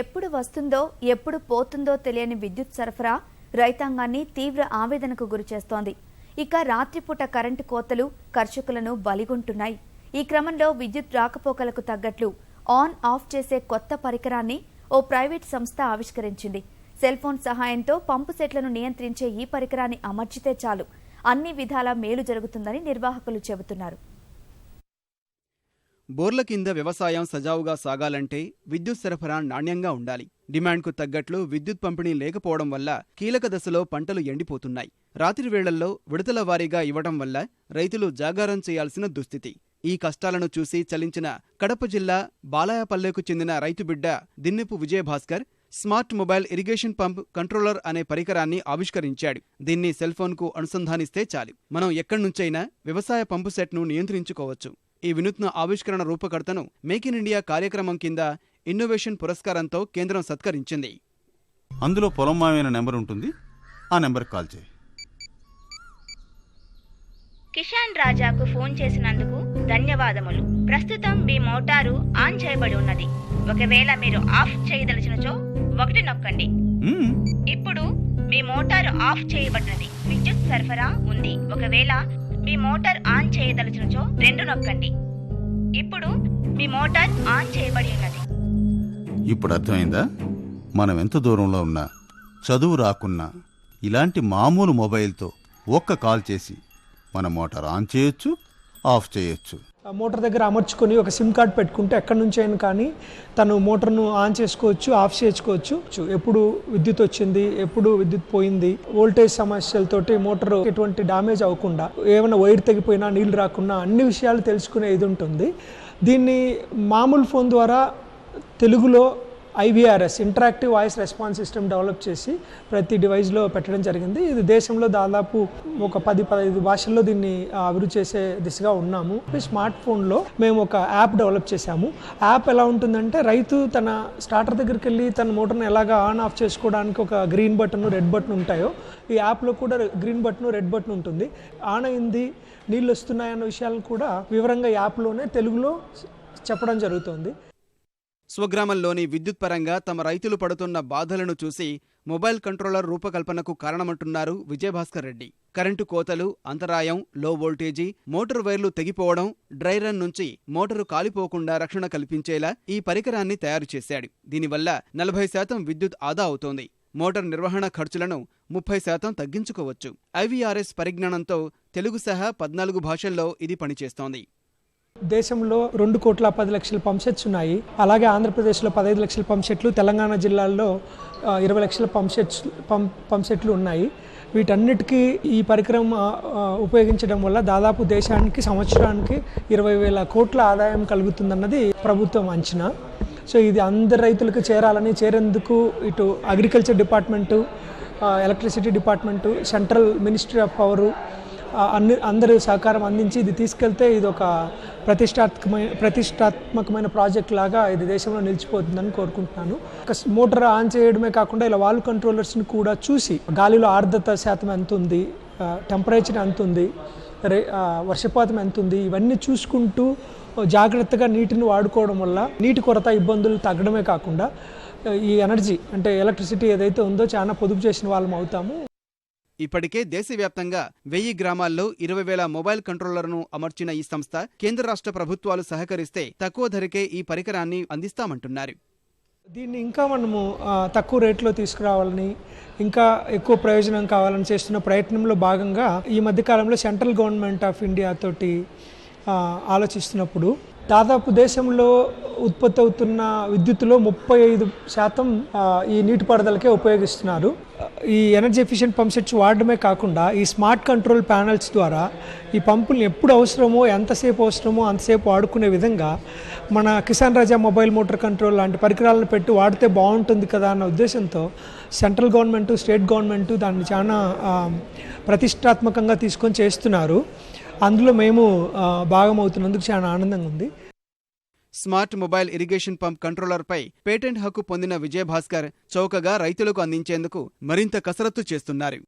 ఎప్పుడు వస్తుందో ఎప్పుడు పోతుందో తెలియని విద్యుత్ సరఫరా రైతాంగాన్ని తీవ్ర ఆవేదనకు గురిచేస్తోంది ఇక రాత్రిపూట కరెంటు కోతలు కర్షకులను బలిగొంటున్నాయి. ఈ క్రమంలో విద్యుత్ రాకపోకలకు తగ్గట్లు ఆన్ ఆఫ్ చేసే కొత్త పరికరాన్ని ఓ ప్రైవేట్ సంస్థ ఆవిష్కరించింది. సెల్ ఫోన్ సహాయంతో పంపు సెట్లను నియంత్రించే ఈ పరికరాన్ని అమర్చితే చాలు. అన్ని విధాల మేలు జరుగుతుందని నిర్వాహకులు చెబుతున్నారు. బోర్ల కింద వ్యవసాయం సజావుగా సాగాలంటే విద్యుత్ సరఫరా నాణ్యంగా ఉండాలి. డిమాండ్కు తగ్గట్లు విద్యుత్ పంపిణీ లేకపోవడం వల్ల కీలక దశలో పంటలు ఎండిపోతున్నాయి. రాత్రి వేళల్లో విడతల వారీగా ఇవ్వడం వల్ల రైతులు జాగారం చేయాల్సిన దుస్థితి. ఈ కష్టాలను చూసి చలించిన కడప జిల్లా బాలాయపల్లెకు చెందిన రైతు బిడ్డ Dinnepu Vijayabhaskar smart mobile irrigation pump controller అనే పరికరాన్ని ఆవిష్కరించాడు. దీన్ని సెల్ఫోన్కు అనుసంధానిస్తే చాలు. మనం ఎక్కడి నుంచైనా వ్యవసాయ పంపు సెట్ను నియంత్రించుకోవచ్చు. ఈ వినూత్న ఆవిష్కరణ రూపకర్తను మేక్ ఇన్ ఇండియా కార్యక్రమం కింద ఇన్నోవేషన్ పురస్కారంతో కేంద్రం సత్కరించింది. అందులో పొలం మావైన నెంబర్ ఉంటుంది. ఆ నెంబర్కి కాల్ చేయి. కిషాన్ రాజాకు ఫోన్ చేసినందుకు ధన్యవాదములు. ప్రస్తుతం మీ మోటారు ఆన్ చేయబడి ఉన్నది. ఒకవేళ మీరు ఆఫ్ చేయదలిచినచో ఒకటి నొక్కండి. ఇప్పుడు మీ మోటారు ఆఫ్ చేయబడినది. విద్యుత్ సరఫరా ఉంది. ఒకవేళ మీ మోటార్ ఆన్ చేయదలిచినచో రెండు నొక్కండి. ఇప్పుడు మీ మోటార్ ఆన్ చేయబడి ఉన్నది. ఇప్పుడు అర్థమైందా? మనం ఎంత దూరంలో ఉన్నా చదువు రాకున్నా ఇలాంటి మామూలు మొబైల్తో ఒక్క కాల్ చేసి మన మోటార్ ఆన్ చేయొచ్చు ఆఫ్ చేయొచ్చు. మోటార్ దగ్గర అమర్చుకొని ఒక సిమ్ కార్డ్ పెట్టుకుంటే ఎక్కడి నుంచి అయినా కానీ తను మోటార్ను ఆన్ చేసుకోవచ్చు ఆఫ్ చేసుకోవచ్చు. ఎప్పుడు విద్యుత్ వచ్చింది ఎప్పుడు విద్యుత్ పోయింది వోల్టేజ్ సమస్యలతోటి మోటార్ ఎటువంటి డ్యామేజ్ అవ్వకుండా ఏమైనా వైర్ తెగిపోయినా నీళ్ళు రాకుండా అన్ని విషయాలు తెలుసుకునే ఇది ఉంటుంది. దీన్ని మామూలు ఫోన్ ద్వారా తెలుగులో IVRS interactive voice response system develop చేసి ప్రతి డివైస్లో పెట్టడం జరిగింది. ఇది దేశంలో దాదాపు ఒక పది పదహైదు భాషల్లో దీన్ని అభివృద్ధి చేసే దిశగా ఉన్నాము. స్మార్ట్ ఫోన్లో మేము ఒక యాప్ డెవలప్ చేశాము. యాప్ ఎలా ఉంటుందంటే రైతు తన స్టార్టర్ దగ్గరికి వెళ్ళి తన మోటార్ని ఎలాగ ఆన్ ఆఫ్ చేసుకోవడానికి ఒక గ్రీన్ బటన్ రెడ్ బటన్ ఉంటాయో ఈ యాప్లో కూడా గ్రీన్ బటన్ రెడ్ బటన్ ఉంటుంది. ఆన్ అయింది నీళ్ళు వస్తున్నాయన్న విషయాలను కూడా వివరంగా యాప్లోనే తెలుగులో చెప్పడం జరుగుతుంది. స్వగ్రామంలోని విద్యుత్ పరంగా తమ రైతులు పడుతున్న బాధలను చూసి మొబైల్ కంట్రోలర్ రూపకల్పనకు కారణమంటున్నారు విజయభాస్కర్ రెడ్డి. కరెంటు కోతలు అంతరాయం లో వోల్టేజీ మోటారు వైర్లు తెగిపోవడం డ్రై రన్ నుంచి మోటారు కాలిపోకుండా రక్షణ కల్పించేలా ఈ పరికరాన్ని తయారు చేశాడు. దీనివల్ల నలభై శాతం విద్యుత్ ఆదా అవుతోంది. మోటార్ నిర్వహణ ఖర్చులను ముప్పై శాతం తగ్గించుకోవచ్చు. ఐవీఆర్ఎస్ పరిజ్ఞానంతో తెలుగు సహా పద్నాలుగు భాషల్లో ఇది పనిచేస్తోంది. దేశంలో రెండు కోట్ల పది లక్షల పంప్సెట్స్ ఉన్నాయి. అలాగే ఆంధ్రప్రదేశ్లో పదహైదు లక్షల పంప్సెట్లు తెలంగాణ జిల్లాల్లో ఇరవై లక్షల పంప్సెట్స్ పంప్ పంప్సెట్లు ఉన్నాయి. వీటన్నిటికీ ఈ పరికరం ఉపయోగించడం వల్ల దాదాపు దేశానికి సంవత్సరానికి ఇరవై వేల కోట్ల ఆదాయం కలుగుతుందన్నది ప్రభుత్వం అంచనా. సో ఇది అందరి రైతులకు చేరాలని చేరేందుకు ఇటు agriculture department electricity department central ministry of power అన్ని అందరూ సహకారం అందించి ఇది తీసుకెళ్తే ఇది ఒక ప్రతిష్టాత్మకమైన ప్రతిష్టాత్మకమైన ప్రాజెక్ట్ లాగా ఇది దేశంలో నిలిచిపోతుందని కోరుకుంటున్నాను. మోటార్ ఆన్ చేయడమే కాకుండా ఇలా వాల్ కంట్రోలర్స్ని కూడా చూసి గాలిలో ఆర్ద్రత శాతం ఎంత ఉంది టెంపరేచర్ ఎంత ఉంది వర్షపాతం ఎంత ఉంది ఇవన్నీ చూసుకుంటూ జాగ్రత్తగా నీటిని వాడుకోవడం వల్ల నీటి కొరత ఇబ్బందులు తగ్గడమే కాకుండా ఈ ఎనర్జీ అంటే ఎలక్ట్రిసిటీ ఏదైతే ఉందో చాలా పొదుపు చేసిన వాళ్ళం అవుతాము. ఇప్పటికే దేశవ్యాప్తంగా వెయ్యి గ్రామాల్లో ఇరవై వేల మొబైల్ కంట్రోలర్ను అమర్చిన ఈ సంస్థ కేంద్ర రాష్ట్ర ప్రభుత్వాలు సహకరిస్తే తక్కువ ధరకే ఈ పరికరాన్ని అందిస్తామంటున్నారు. దీన్ని ఇంకా మనము తక్కువ రేట్లో తీసుకురావాలని ఇంకా ఎక్కువ ప్రయోజనం కావాలని చేస్తున్న ప్రయత్నంలో భాగంగా ఈ మధ్యకాలంలో సెంట్రల్ గవర్నమెంట్ ఆఫ్ ఇండియా తోటి ఆలోచిస్తున్నప్పుడు దాదాపు దేశంలో ఉత్పత్తి అవుతున్న విద్యుత్తులో ముప్పై ఐదు శాతం ఈ నీటిపారుదలకే ఉపయోగిస్తున్నారు. ఈ ఎనర్జీ ఎఫిషియెంట్ పంప్ సెట్స్ వాడడమే కాకుండా ఈ స్మార్ట్ కంట్రోల్ ప్యానల్స్ ద్వారా ఈ పంపుల్ని ఎప్పుడు అవసరమో ఎంతసేపు అవసరమో అంతసేపు వాడుకునే విధంగా మన Kisan Raja mobile motor control లాంటి పరికరాలను పెట్టి వాడితే బాగుంటుంది కదా అన్న ఉద్దేశంతో సెంట్రల్ గవర్నమెంట్ స్టేట్ గవర్నమెంట్ దాన్ని చాలా ప్రతిష్టాత్మకంగా తీసుకొని చేస్తున్నారు. అందులో మేము భాగమవుతున్నందుకు చాలా ఆనందంగా ఉంది. స్మార్ట్ మొబైల్ ఇరిగేషన్ పంప్ కంట్రోలర్పై పేటెంట్ హక్కు పొందిన విజయభాస్కర్ చౌకగా రైతులకు అందించేందుకు మరింత కసరత్తు చేస్తున్నారు.